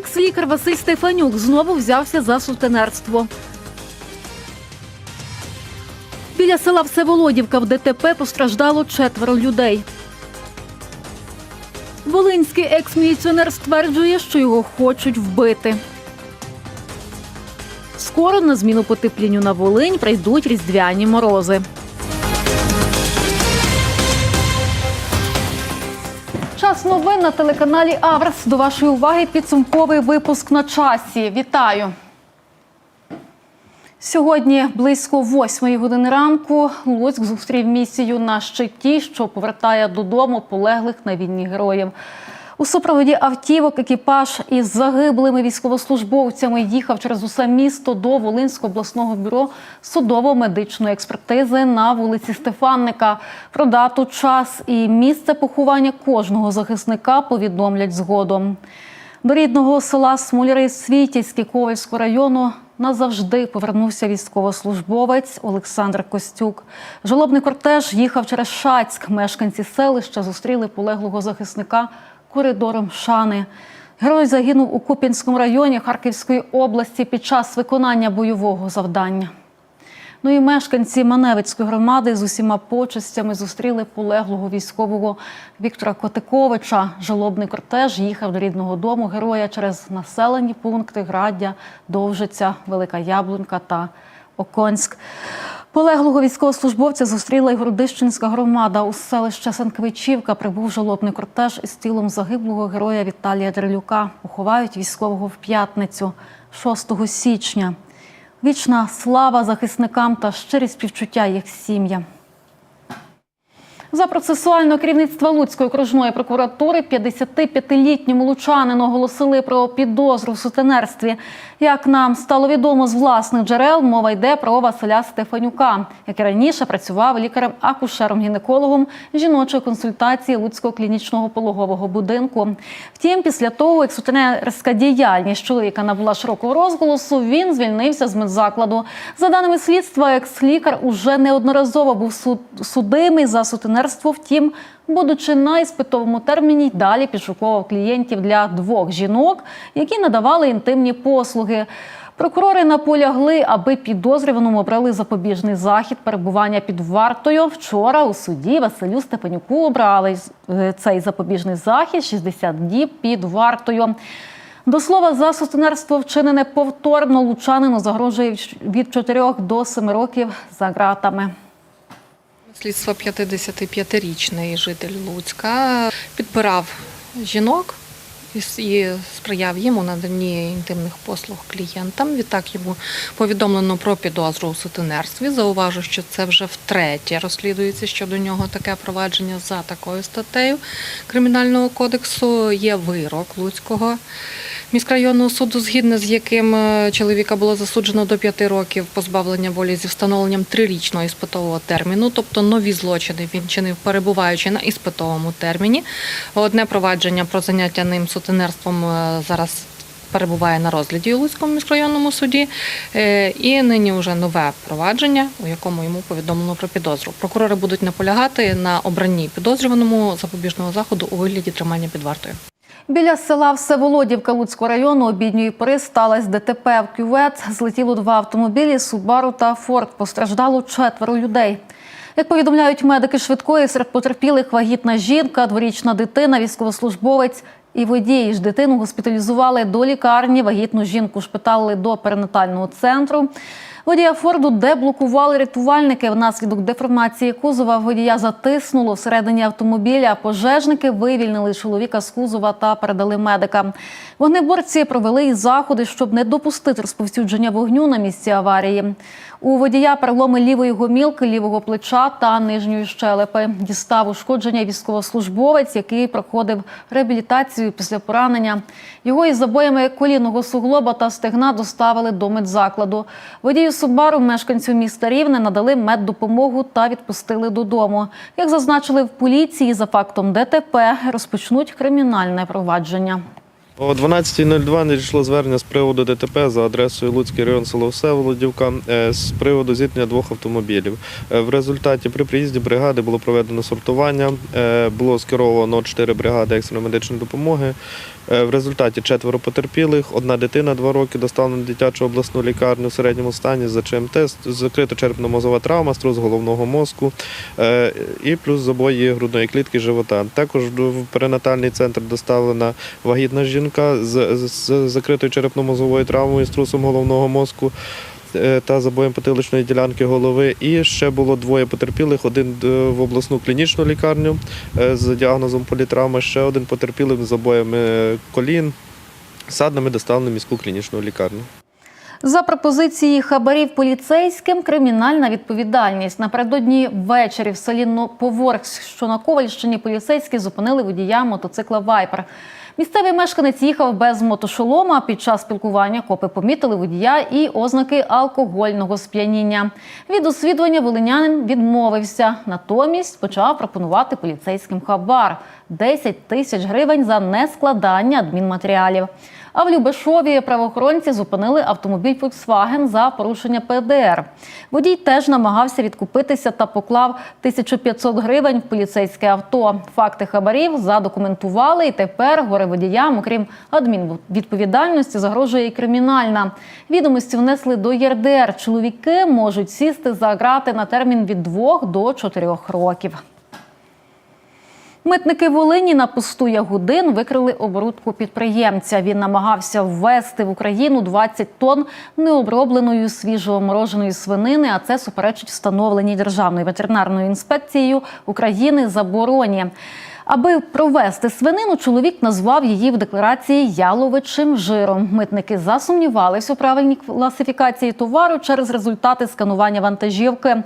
Екс-лікар Василь Стефанюк знову взявся за сутенерство. Біля села Всеволодівка в ДТП постраждало четверо людей. Волинський екс-міліціонер стверджує, що його хочуть вбити. Скоро на зміну потеплінню на Волинь прийдуть різдвяні морози. Час новин на телеканалі Аврас. До вашої уваги підсумковий випуск на часі. Вітаю! Сьогодні близько восьмої години ранку Луцьк зустрів місію на щиті, що повертає додому полеглих на війні героїв. У супроводі автівок екіпаж із загиблими військовослужбовцями їхав через усе місто до Волинського обласного бюро судово-медичної експертизи на вулиці Стефанника. Про дату, час і місце поховання кожного захисника повідомлять згодом. До рідного села Смоляри Світязьке Ковальського району назавжди повернувся військовослужбовець Олександр Костюк. Жалобний кортеж їхав через Шацьк. Мешканці селища зустріли полеглого захисника коридором Шани. Герой загинув у Куп'янському районі Харківської області під час виконання бойового завдання. Ну і мешканці Маневицької громади з усіма почестями зустріли полеглого військового Віктора Котиковича. Жалобний кортеж їхав до рідного дому героя через населені пункти Граддя, Довжиця, Велика Яблунька та Оконськ. Полеглого військовослужбовця зустріла й Городищенська громада. У селище Санквичівка прибув жалобний кортеж із тілом загиблого героя Віталія Дрелюка. Поховають військового в п'ятницю, 6 січня. Вічна слава захисникам та щирі співчуття їх сім'ям. За процесуального керівництва Луцької окружної прокуратури 55-літньому лучанину оголосили про підозру в сутенерстві. Як нам стало відомо з власних джерел, мова йде про Василя Стефанюка, який раніше працював лікарем-акушером-гінекологом жіночої консультації Луцького клінічного пологового будинку. Втім, після того, як сутенерська діяльність чоловіка набула широкого розголосу, він звільнився з медзакладу. За даними слідства, екс-лікар уже неодноразово був суд- судимий за сутенерство. Втім, будучи на іспитовому терміні, далі підшуковував клієнтів для двох жінок, які надавали інтимні послуги. Прокурори наполягли, аби підозрюваному обрали запобіжний захід перебування під вартою. Вчора у суді Василю Степанюку обрали е, цей запобіжний захід 60 діб під вартою. До слова, за сутенерство вчинене повторно лучанину загрожує від 4 до 7 років за ґратами. Слідство 55-річний житель Луцька підбирав жінок і сприяв їм у наданні інтимних послуг клієнтам. Відтак йому повідомлено про підозру у сутенерстві. Зауважу, що це вже втретє розслідується щодо нього таке провадження за такою статтею Кримінального кодексу. Є вирок Луцького міськрайонного суду, згідно з яким е, чоловіка було засуджено до п'яти років позбавлення волі зі встановленням трирічного іспитового терміну, тобто нові злочини він чинив, перебуваючи на іспитовому терміні. Одне провадження про заняття ним сутенерством е, зараз. Перебуває на розгляді у Луцькому міськрайонному суді, Е, і нині вже нове провадження, у якому йому повідомлено про підозру. Прокурори будуть наполягати на обранні підозрюваному запобіжного заходу у вигляді тримання під вартою. Біля села Всеволодівка Луцького району обідньої пори сталося ДТП в кювет. Злетіло два автомобілі Субару та Форд. Постраждало четверо людей. Як повідомляють медики швидкої, серед потерпілих вагітна жінка, дворічна дитина, військовослужбовець і водій. Ж дитину госпіталізували до лікарні. Вагітну жінку шпиталили до перинатального центру. Водія Форду деблокували рятувальники. Внаслідок деформації кузова водія затиснуло всередині автомобіля. Пожежники вивільнили чоловіка з кузова та передали медикам. Вогнеборці провели і заходи, щоб не допустити розповсюдження вогню на місці аварії. У водія переломи лівої гомілки, лівого плеча та нижньої щелепи. Дістав ушкодження військовослужбовець, який проходив реабілітацію після поранення. Його із забоями колінного суглоба та стегна доставили до медзакладу. Водію Субару, мешканцю міста Рівне, надали меддопомогу та відпустили додому. Як зазначили в поліції, за фактом ДТП розпочнуть кримінальне провадження. О 12.02 надійшло звернення з приводу ДТП за адресою Луцький район село Всеволодівка е, з приводу зіткнення двох автомобілів. Е, В результаті при приїзді бригади було проведено сортування, е, було скеровано 4 бригади екстреної медичної допомоги. Е, В результаті четверо потерпілих, одна дитина два роки доставлена в дитячу обласну лікарню в середньому стані за ЧМТ, закрита черепно-мозова травма, струс головного мозку е, і плюс забої грудної клітки живота. Також в перинатальний центр доставлена вагітна жінка з, закритою черепно-мозовою травмою, струсом головного мозку та забоєм потиличної ділянки голови. І ще було двоє потерпілих: один е, в обласну клінічну лікарню е, з діагнозом політравма, ще один потерпілий з забоями е, колін, саднами доставлений в міську клінічну лікарню. За пропозиції хабарів поліцейським кримінальна відповідальність. Напередодні ввечері в селі Поворськ, що на Ковальщині, поліцейські зупинили водія мотоцикла Вайпер. Місцевий мешканець їхав без мотошолома. Під час спілкування копи помітили водія і ознаки алкогольного сп'яніння. Від освідування волинянин відмовився. Натомість почав пропонувати поліцейським хабар 10 тисяч гривень за нескладання адмінматеріалів. А в Любешові правоохоронці зупинили автомобіль Volkswagen за порушення ПДР. Водій теж намагався відкупитися та поклав 1500 гривень в поліцейське авто. Факти хабарів задокументували, і тепер горе водіям, окрім адмінвідповідальності, загрожує і кримінальна. Відомості внесли до ЄРДР. Чоловіки можуть сісти за грати на термін від 2 до 4 років. Митники Волині на посту Ягудин викрили оборудку підприємця. Він намагався ввести в Україну 20 тонн необробленої свіжомороженої свинини, а це суперечить встановленій Державною ветеринарною інспекцією України забороні. Аби провести свинину, чоловік назвав її в декларації яловичим жиром. Митники засумнівались у правильній класифікації товару через результати сканування вантажівки.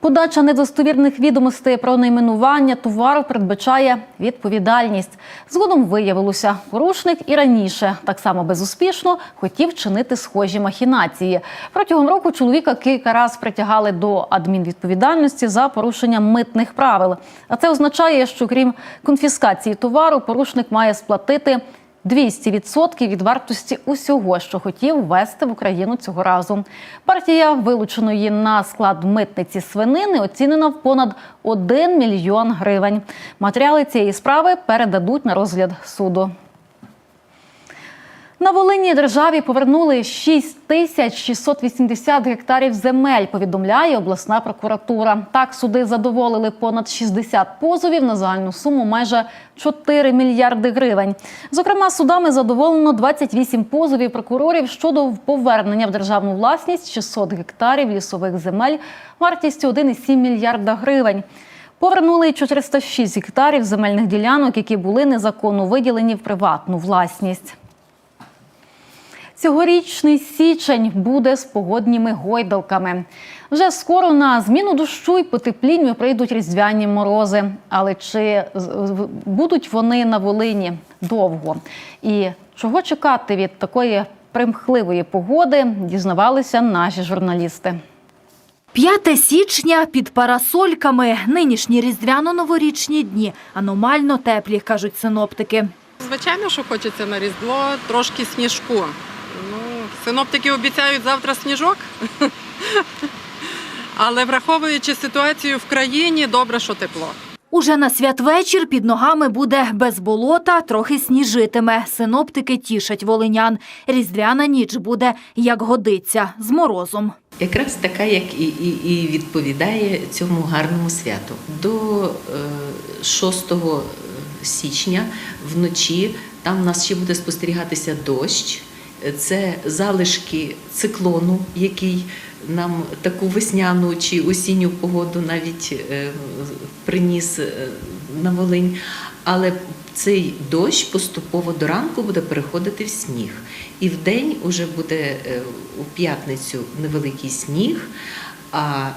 Подача недостовірних відомостей про найменування товару передбачає відповідальність. Згодом виявилося, порушник і раніше так само безуспішно хотів чинити схожі махінації. Протягом року чоловіка кілька разів притягали до адмінвідповідальності за порушення митних правил. А це означає, що крім конфіскації товару, порушник має сплатити 200% від вартості усього, що хотів ввести в Україну цього разу. Партія вилученої на склад митниці свинини оцінена в понад 1 мільйон гривень. Матеріали цієї справи передадуть на розгляд суду. На Волині державі повернули 6 тисяч 680 гектарів земель, повідомляє обласна прокуратура. Так суди задоволили понад 60 позовів на загальну суму майже 4 мільярди гривень. Зокрема, судами задоволено 28 позовів прокурорів щодо повернення в державну власність 600 гектарів лісових земель вартістю 1,7 мільярда гривень. Повернули й 406 гектарів земельних ділянок, які були незаконно виділені в приватну власність. Цьогорічний січень буде з погодніми гойдалками. Вже скоро на зміну дощу й потеплінню прийдуть різдвяні морози. Але чи будуть вони на Волині довго? І чого чекати від такої примхливої погоди, дізнавалися наші журналісти. 5 січня під парасольками. Нинішні різдвяно-новорічні дні аномально теплі, кажуть синоптики. Звичайно, що хочеться на Різдво трошки сніжку. Ну, синоптики обіцяють завтра сніжок. Але враховуючи ситуацію в країні, добре, що тепло. Уже на святвечір під ногами буде без болота, трохи сніжитиме. Синоптики тішать волинян. Різдвяна ніч буде як годиться з морозом. Якраз така, як і, і, і відповідає цьому гарному святу. До е, 6 січня вночі там у нас ще буде спостерігатися дощ. Це залишки циклону, який нам таку весняну чи осінню погоду навіть е, приніс е, на Волинь. Але цей дощ поступово до ранку буде переходити в сніг. І в день уже буде е, у п'ятницю невеликий сніг, а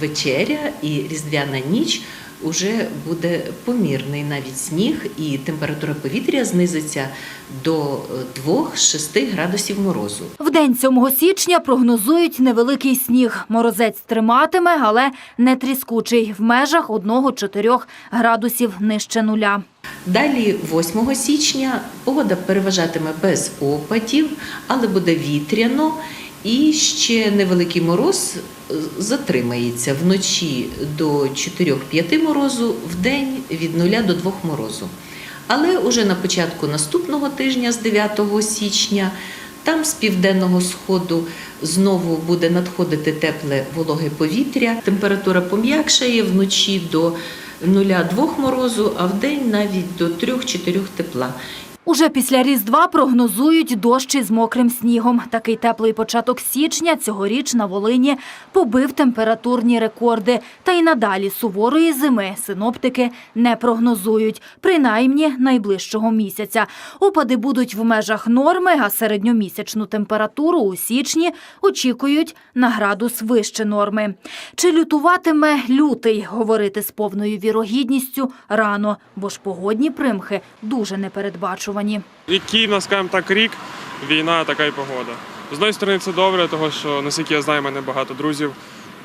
вечеря і різдвяна ніч уже буде помірний навіть сніг, і температура повітря знизиться до е, 2-6 градусів морозу. В день 7 січня прогнозують невеликий сніг. Морозець триматиме, але не тріскучий, в межах 1-4 градусів нижче нуля. Далі, 8 січня, погода переважатиме без опадів, але буде вітряно. І ще невеликий мороз е, затримається вночі до 4-5 морозу, в день від 0 до 2 морозу. Але уже на початку наступного тижня, з 9 січня, там з південного сходу знову буде надходити тепле вологе повітря. Температура пом'якшає вночі до 0,2 морозу, а вдень навіть до 3-4 тепла. Уже після Різдва прогнозують дощ із мокрим снігом. Такий теплий початок січня цьогоріч на Волині побив температурні рекорди. Та й надалі суворої зими синоптики не прогнозують, принаймні найближчого місяця. Опади будуть в межах норми, а середньомісячну температуру у січні очікують на градус вище норми. Чи лютуватиме лютий, говорити з повною вірогідністю рано, бо ж погодні примхи дуже непередбачувані. Який в нас, скажімо так, рік, війна, така й погода. З однієї сторони, це добре, тому що, наскільки я знаю, в мене багато друзів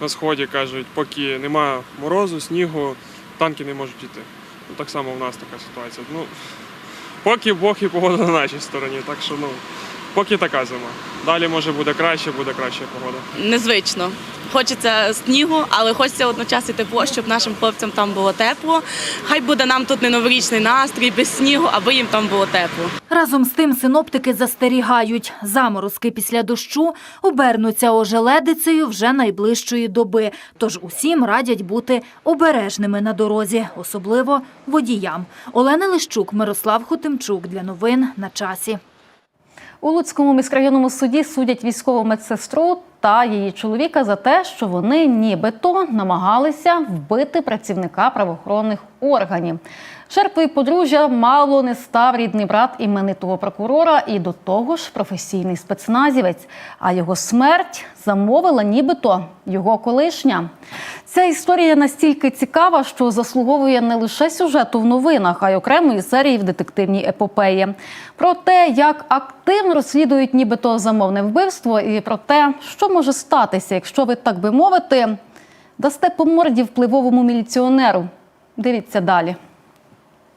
на сході кажуть, поки немає морозу, снігу, танки не можуть йти. Ну, так само в нас така ситуація. Ну, поки Бог і погода на нашій стороні, так що ну, поки така зима. Далі може буде краще, буде краща погода. незвично. Хочеться снігу, але хочеться одночасно тепло, щоб нашим хлопцям там було тепло. Хай буде нам тут не новорічний настрій без снігу, аби їм там було тепло. Разом з тим синоптики застерігають, заморозки після дощу обернуться ожеледицею вже найближчої доби. Тож усім радять бути обережними на дорозі, особливо водіям. Олена Лищук, Мирослав Хотимчук для новин на часі. У Луцькому міськрайонному суді судять військову медсестру та її чоловіка за те, що вони нібито намагалися вбити працівника правоохоронних органів. Жертвою подружжя мало не став рідний брат іменитого прокурора і до того ж професійний спецназівець. А його смерть замовила нібито його колишня. Ця історія настільки цікава, що заслуговує не лише сюжету в новинах, а й окремої серії в детективній епопеї. Про те, як активно розслідують нібито замовне вбивство, і про те, що може статися, якщо ви так би мовити, дасте по морді впливовому міліціонеру. Дивіться далі.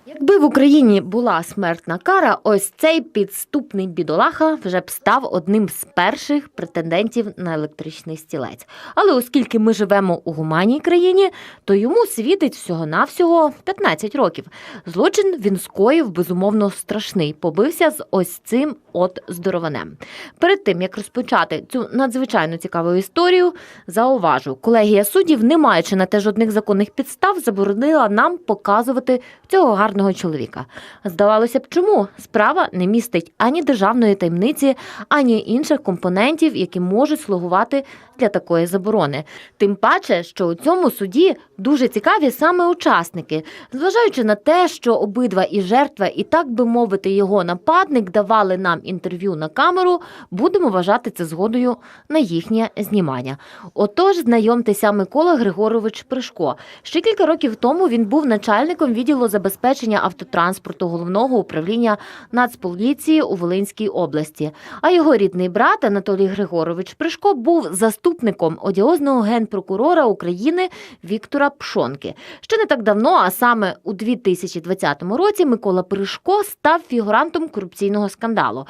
Якби в Україні була смертна кара, ось цей підступний бідолаха вже б став одним з перших претендентів на електричний стілець. Але оскільки ми живемо у гуманній країні, то йому світить всього-навсього 15 років. Злочин він скоїв безумовно страшний. Побився з ось цим от здорованем. Перед тим як розпочати цю надзвичайно цікаву історію, зауважу, колегія суддів, не маючи на те жодних законних підстав, заборонила нам показувати цього гарного чоловіка. Здавалося б, чому справа не містить ані державної таємниці, ані інших компонентів, які можуть слугувати для такої заборони. Тим паче, що у цьому суді дуже цікаві саме учасники, зважаючи на те, що обидва і жертва, і так би мовити, його нападник давали нам інтерв'ю на камеру, будемо вважати це згодою на їхнє знімання. Отож, знайомтеся Микола Григорович Пришко. Ще кілька років тому він був начальником відділу забезпечення автотранспорту головного управління Нацполіції у Волинській області. А його рідний брат Анатолій Григорович Пришко був заступником одіозного генпрокурора України Віктора Пшонки. Ще не так давно, а саме у 2020 році, Микола Пришко став фігурантом корупційного скандалу.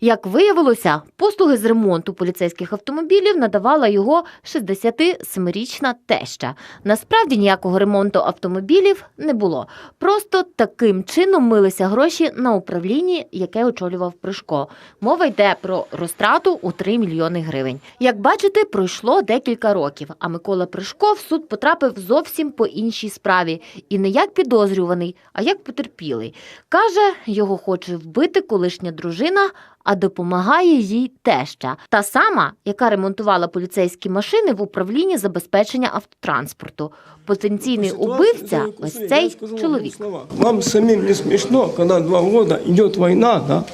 Як виявилося, послуги з ремонту поліцейських автомобілів надавала його 67-річна теща. Насправді ніякого ремонту автомобілів не було. Просто таким чином милися гроші на управлінні, яке очолював Пришко. Мова йде про розтрату у 3 мільйони гривень. Як бачите, пройшло декілька років, а Микола Пришко в суд потрапив зовсім по іншій справі. І не як підозрюваний, а як потерпілий. Каже, його хоче вбити колишня дружина, а допомагає їй теща. Та сама, яка ремонтувала поліцейські машини в управлінні забезпечення автотранспорту. Потенційний убивця ось цей чоловік. Вам самим не смешно, когда два года идет война, да?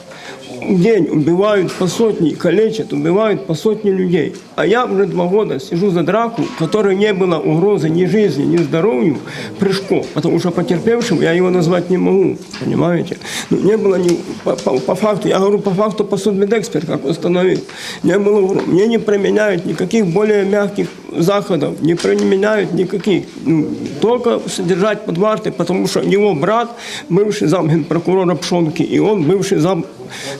В день убивают по сотни, калечат, убивают по сотни людей. А я уже два года сижу за драку, в которой не было угрозы ни жизни, ни здоровью, прыжку. Потому что потерпевшим я его назвать не могу, понимаете? Ну, не было ни, по, по- по факту, я говорю по факту, по судмедэксперт, как установил. Не было угроз. Мне не применяют никаких более мягких заходов, не применяют никаких. Ну, только содержать под вартой, потому что его брат, бывший зам генпрокурора Пшонки, и он бывший зам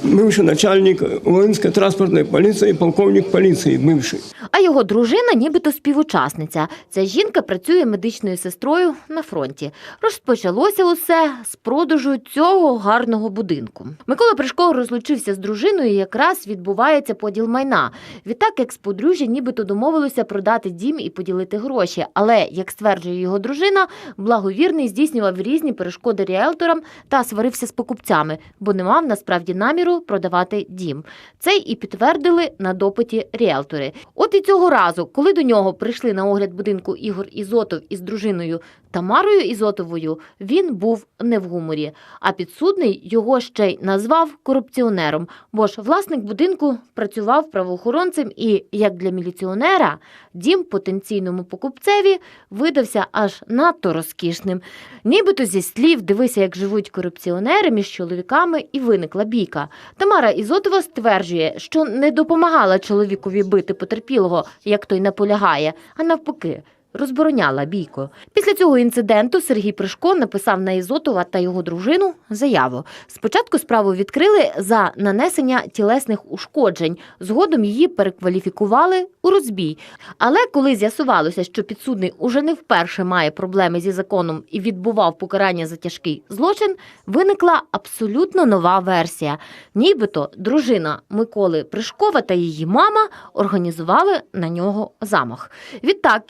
бывший начальник Волынской транспортной полиции, полковник полиции бывший. А його дружина нібито співучасниця. Ця жінка працює медичною сестрою на фронті. Розпочалося усе з продажу цього гарного будинку. Микола Пришко розлучився з дружиною, і якраз відбувається поділ майна. Відтак, екс-подружжя нібито домовилося продати дім і поділити гроші. Але, як стверджує його дружина, благовірний здійснював різні перешкоди ріелторам та сварився з покупцями, бо не мав насправді наміру продавати дім. Це і підтвердили на допиті ріелтори. От і цього разу, коли до нього прийшли на огляд будинку Ігор Ізотов із дружиною Тамарою Ізотовою, він був не в гуморі. А підсудний його ще й назвав корупціонером, бо ж власник будинку працював правоохоронцем і, як для міліціонера, дім потенційному покупцеві видався аж надто розкішним. Нібито зі слів дивися, як живуть корупціонери між чоловіками, і виникла бійка. Тамара Ізотова стверджує, що не допомагала чоловікові бити потерпілого, як той наполягає, а навпаки. Розбороняла бійку. Після цього інциденту Сергій Пришко написав на Ізотова та його дружину заяву. Спочатку справу відкрили за нанесення тілесних ушкоджень. Згодом її перекваліфікували у розбій. Але коли з'ясувалося, що підсудний уже не вперше має проблеми зі законом і відбував покарання за тяжкий злочин, виникла абсолютно нова версія. Нібито дружина Миколи Пришкова та її мама організували на нього замах. Відтак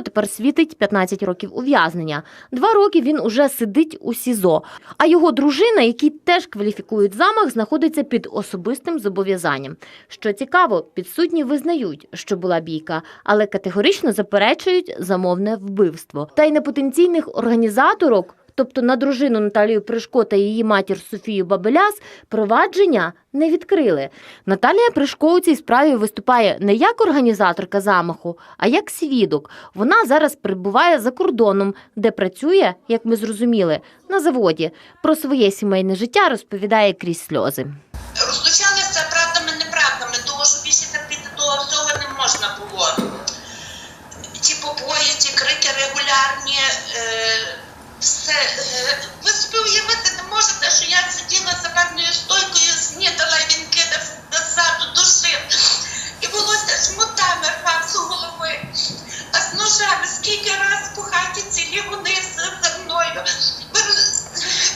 Ізотову тепер світить 15 років ув'язнення. Два роки він уже сидить у СІЗО. А його дружина, який теж кваліфікують замах, знаходиться під особистим зобов'язанням. Що цікаво, підсудні визнають, що була бійка, але категорично заперечують замовне вбивство. Та й на потенційних організаторок. Тобто на дружину Наталію Пришко та її матір Софію Бабеляс провадження не відкрили. Наталія Пришко у цій справі виступає не як організаторка замаху, а як свідок. Вона зараз перебуває за кордоном, де працює, як ми зрозуміли, на заводі. Про своє сімейне життя розповідає крізь сльози. Розлучалися правдами, неправдами, того, що більше терпіти того всього не можна було. Ті побої, ті крики регулярні, е, все. Е, ви собі уявити не можете, що я сиділа за барною стойкою, снідала, і він кидав назаду, душив. І волосся шмутами рвав з голови. А з ножами скільки раз по хаті цілі вони за за мною. Ви роз-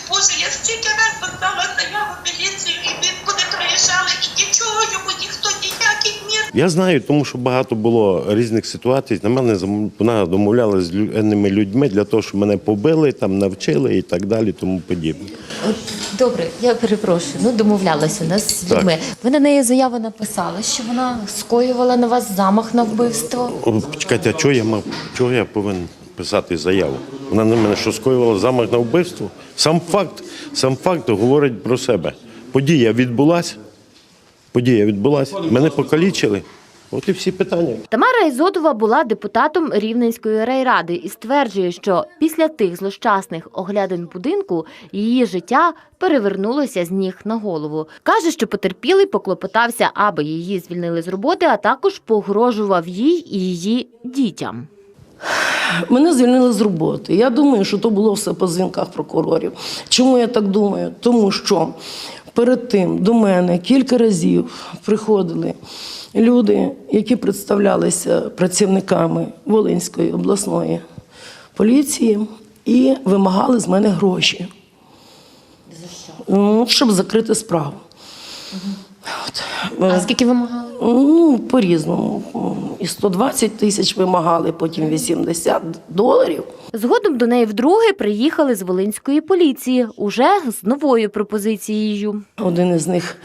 Боже, я стільки раз писала заяву в міліцію, і він вони приїжджали, і нічого йому ніхто ніяких мір Я знаю, тому що багато було різних ситуацій. На мене вона домовлялася з лю- людьми для того, щоб мене побили, там навчили і так далі, тому подібне. От добре, я перепрошую. Ну домовлялася нас з Так. людьми. Ви на неї заяву написали, що вона скоювала на вас замах на вбивство. О, Почекайте, а чого я мав чого я повинен писати заяву? Вона на мене що скоювала замах на вбивство? Сам факт, сам факт говорить про себе. Подія відбулася. Подія відбулася. Мене покалічили. От і всі питання. Тамара Ізотова була депутатом Рівненської райради і стверджує, що після тих злощасних оглядин будинку її життя перевернулося з ніг на голову. Каже, що потерпілий поклопотався, аби її звільнили з роботи, а також погрожував їй і її дітям. Мене звільнили з роботи. Я думаю, що то було все по дзвінках прокурорів. Чому я так думаю? Тому що перед тим до мене кілька разів приходили люди, які представлялися працівниками Волинської обласної поліції і вимагали з мене гроші. Ну, Щоб закрити справу. От. А скільки вимагали? Ну, по-різному. І 120 тисяч вимагали, потім 80 доларів. Згодом до неї вдруге приїхали з Волинської поліції уже з новою пропозицією. Один із них,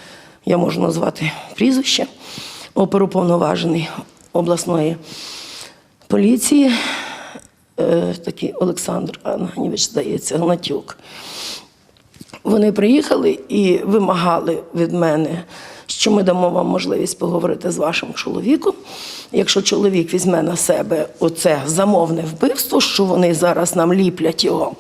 я можу назвати прізвище, оперуповноважений обласної поліції, е, такий Олександр Анганівич, здається, Гнатюк. Вони приїхали і вимагали від мене що ми дамо вам можливість поговорити з вашим чоловіком. Якщо чоловік візьме на себе оце замовне вбивство, що вони зараз нам ліплять його,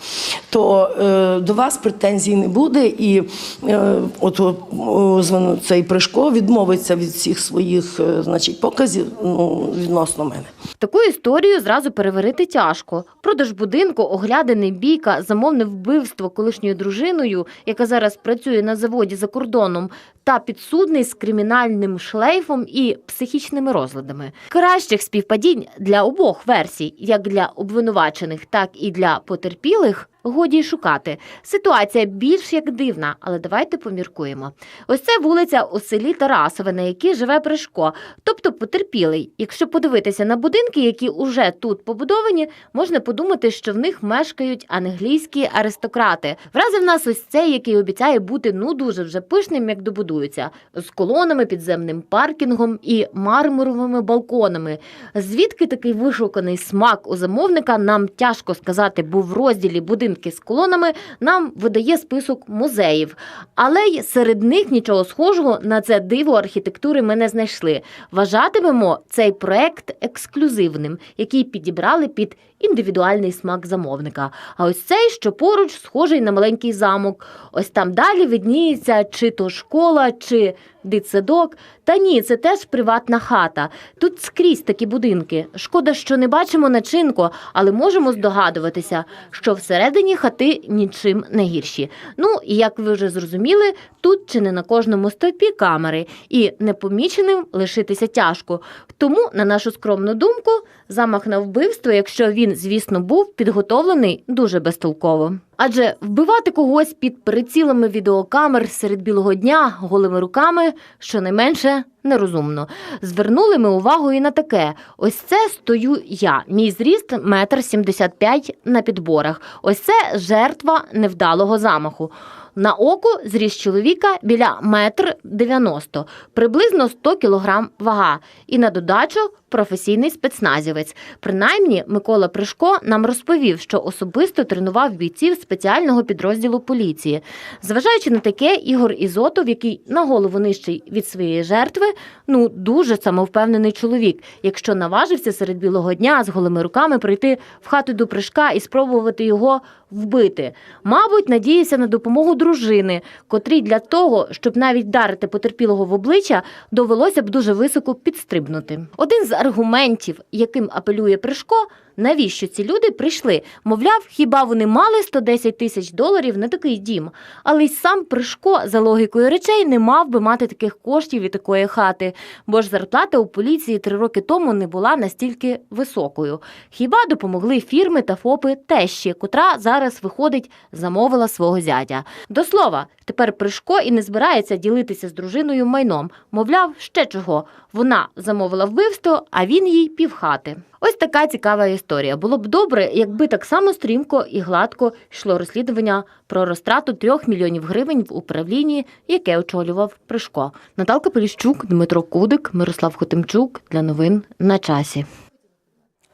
то е, до вас претензій не буде, і е, от о, о, цей Пришко відмовиться від всіх своїх е, значить, показів ну, відносно мене. Таку історію зразу переварити тяжко. Продаж будинку, оглядини бійка, замовне вбивство колишньою дружиною, яка зараз працює на заводі за кордоном, та підсудний з кримінальним шлейфом і психічними розладами. Кращих співпадінь для обох версій, як для обвинувачених, так і для потерпілих. Годі й шукати. Ситуація більш як дивна, але давайте поміркуємо. Ось це вулиця у селі Тарасове, на якій живе Пришко, тобто потерпілий. Якщо подивитися на будинки, які уже тут побудовані, можна подумати, що в них мешкають англійські аристократи. Вразив нас ось цей, який обіцяє бути ну дуже вже пишним, як добудується, з колонами, підземним паркінгом і мармуровими балконами. Звідки такий вишуканий смак у замовника, нам тяжко сказати, бо в розділі будинки з колонами нам видає список музеїв. Але й серед них нічого схожого на це диво архітектури ми не знайшли. Вважатимемо цей проект ексклюзивним, який підібрали під індивідуальний смак замовника. А ось цей, що поруч, схожий на маленький замок. Ось там далі видніється чи то школа, чи дитсадок. Та ні, це теж приватна хата. Тут скрізь такі будинки. Шкода, що не бачимо начинку, але можемо здогадуватися, що всередині хати нічим не гірші. Ну, і як ви вже зрозуміли, тут чи не на кожному стовпі камери, і непоміченим лишитися тяжко. Тому, на нашу скромну думку, замах на вбивство, якщо він, звісно, був підготовлений дуже безтолково. Адже вбивати когось під прицілами відеокамер серед білого дня голими руками щонайменше нерозумно. Звернули ми увагу і на таке: ось це стою я. Мій зріст метр сімдесят п'ять на підборах. Ось це жертва невдалого замаху. На око зріст чоловіка біля метр дев'яносто, приблизно 100 кілограм вага. І на додачу професійний спецназівець. Принаймні, Микола Пришко нам розповів, що особисто тренував бійців спеціального підрозділу поліції. Зважаючи на таке, Ігор Ізотов, який на голову нижчий від своєї жертви, ну дуже самовпевнений чоловік, якщо наважився серед білого дня з голими руками прийти в хату до Пришка і спробувати його вбити. Мабуть, надіявся на допомогу дружини, котрій для того, щоб навіть вдарити потерпілого в обличчя, довелося б дуже високо підстрибнути. Один з аргументів, яким апелює Пришко, навіщо ці люди прийшли? Мовляв, хіба вони мали 110 тисяч доларів на такий дім? Але й сам Пришко, за логікою речей, не мав би мати таких коштів і такої хати, бо ж зарплата у поліції три роки тому не була настільки високою. Хіба допомогли фірми та ФОПи тещі, котра зараз виходить, замовила свого зятя. До слова, тепер Пришко і не збирається ділитися з дружиною майном. Мовляв, ще чого. Вона замовила вбивство, а він їй півхати. Ось така цікава історія. Було б добре, якби так само стрімко і гладко йшло розслідування про розтрату трьох мільйонів гривень в управлінні, яке очолював Пришко. Наталка Поліщук, Дмитро Кудик, Мирослав Хотимчук для новин на часі.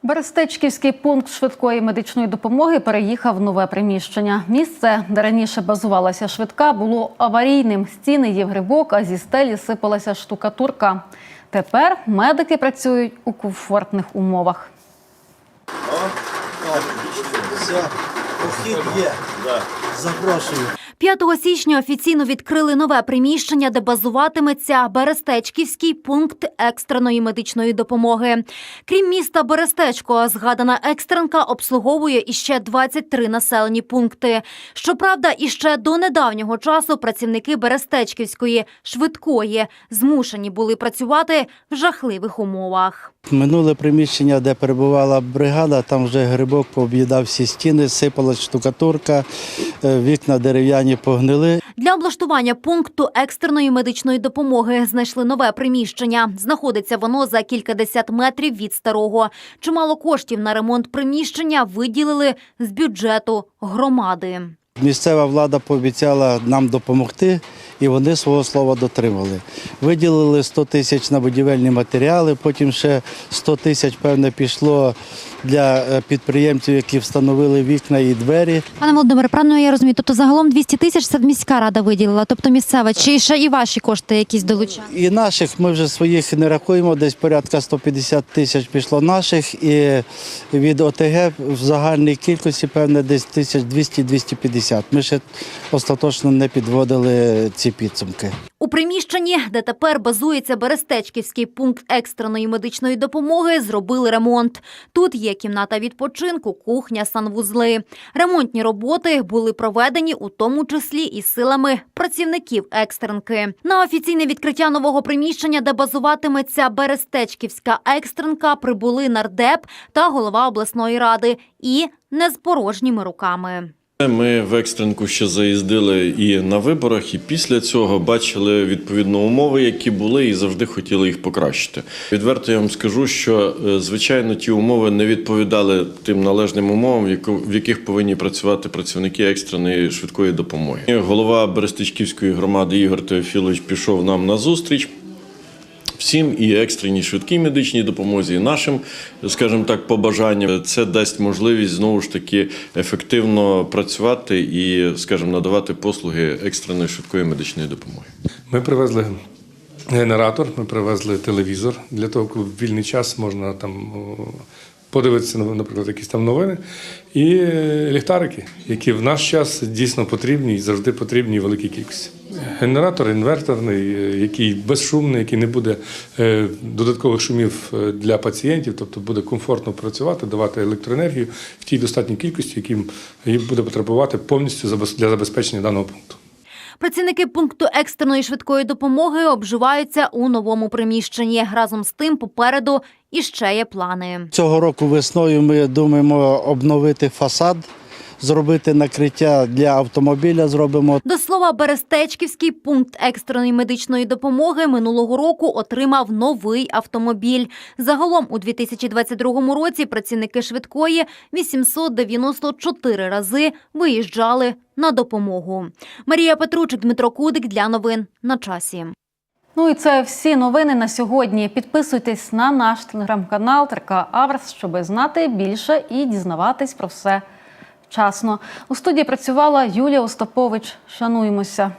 Берестечківський пункт швидкої медичної допомоги переїхав в нове приміщення. Місце, де раніше базувалася швидка, було аварійним. Стіни є грибок, а зі стелі сипалася штукатурка. Тепер медики працюють у комфортних умовах. Все, похід є. Запрошую. 5 січня офіційно відкрили нове приміщення, де базуватиметься Берестечківський пункт екстреної медичної допомоги. Крім міста Берестечко, згадана екстренка обслуговує іще 23 населені пункти. Щоправда, іще до недавнього часу працівники Берестечківської швидкої змушені були працювати в жахливих умовах. Минуле приміщення, де перебувала бригада, там вже грибок пооб'їдав всі стіни, сипалась штукатурка, е, вікна дерев'яні погнили. Для облаштування пункту екстреної медичної допомоги знайшли нове приміщення. Знаходиться воно за кількадесят метрів від старого. Чимало коштів на ремонт приміщення виділили з бюджету громади. Місцева влада пообіцяла нам допомогти, і вони свого слова дотримали. Виділили 100 тисяч на будівельні матеріали, потім ще 100 тисяч, певне, пішло для е, підприємців, які встановили вікна і двері. Пане Володимире, правильно я розумію, тобто загалом 200 тисяч це міська рада виділила, тобто місцева, чи ще і ваші кошти якісь долучали? І наших ми вже своїх не рахуємо, десь порядка 150 тисяч пішло наших, і від ОТГ в загальній кількості, певне, десь 1200-250. 50. Ми ще остаточно не підводили ці підсумки. У приміщенні, де тепер базується Берестечківський пункт екстреної медичної допомоги, зробили ремонт. Тут є кімната відпочинку, кухня, санвузли. Ремонтні роботи були проведені у тому числі і силами працівників екстренки. На офіційне відкриття нового приміщення, де базуватиметься Берестечківська екстренка, прибули нардеп та голова обласної ради і не з порожніми руками. Ми в екстренку ще заїздили і на виборах, і після цього бачили відповідно умови, які були, і завжди хотіли їх покращити. Відверто я вам скажу, що е, звичайно ті умови не відповідали тим належним умовам, в яких повинні працювати працівники екстреної швидкої допомоги. Голова Берестичківської громади Ігор Теофілович пішов нам на зустріч. Всім і екстреній швидкій медичній допомозі, і нашим, скажімо так, побажанням. Це дасть можливість знову ж таки ефективно працювати і, скажімо, надавати послуги екстреної швидкої медичної допомоги. Ми привезли генератор, ми привезли телевізор для того, коли в вільний час можна там подивитися, наприклад, якісь там новини, і е, ліхтарики, які в наш час дійсно потрібні і завжди потрібні великій кількості. Генератор інверторний, е, який безшумний, який не буде е, додаткових шумів для пацієнтів, тобто буде комфортно працювати, давати електроенергію в тій достатній кількості, яким буде потребувати повністю для забезпечення даного пункту. Працівники пункту екстреної швидкої допомоги обживаються у новому приміщенні. Разом з тим попереду іще є плани. Цього року весною ми думаємо обновити фасад, зробити накриття для автомобіля. Зробимо До слова, Берестечківський пункт екстреної медичної допомоги минулого року отримав новий автомобіль. Загалом у 2022 році працівники швидкої 894 рази виїжджали на допомогу. Марія Петручик, Дмитро Кудик для новин на часі. Ну і це всі новини на сьогодні. Підписуйтесь на наш телеграм-канал Терка Аврс, щоб знати більше і дізнаватись про все вчасно. У студії працювала Юлія Остапович. Шануємося.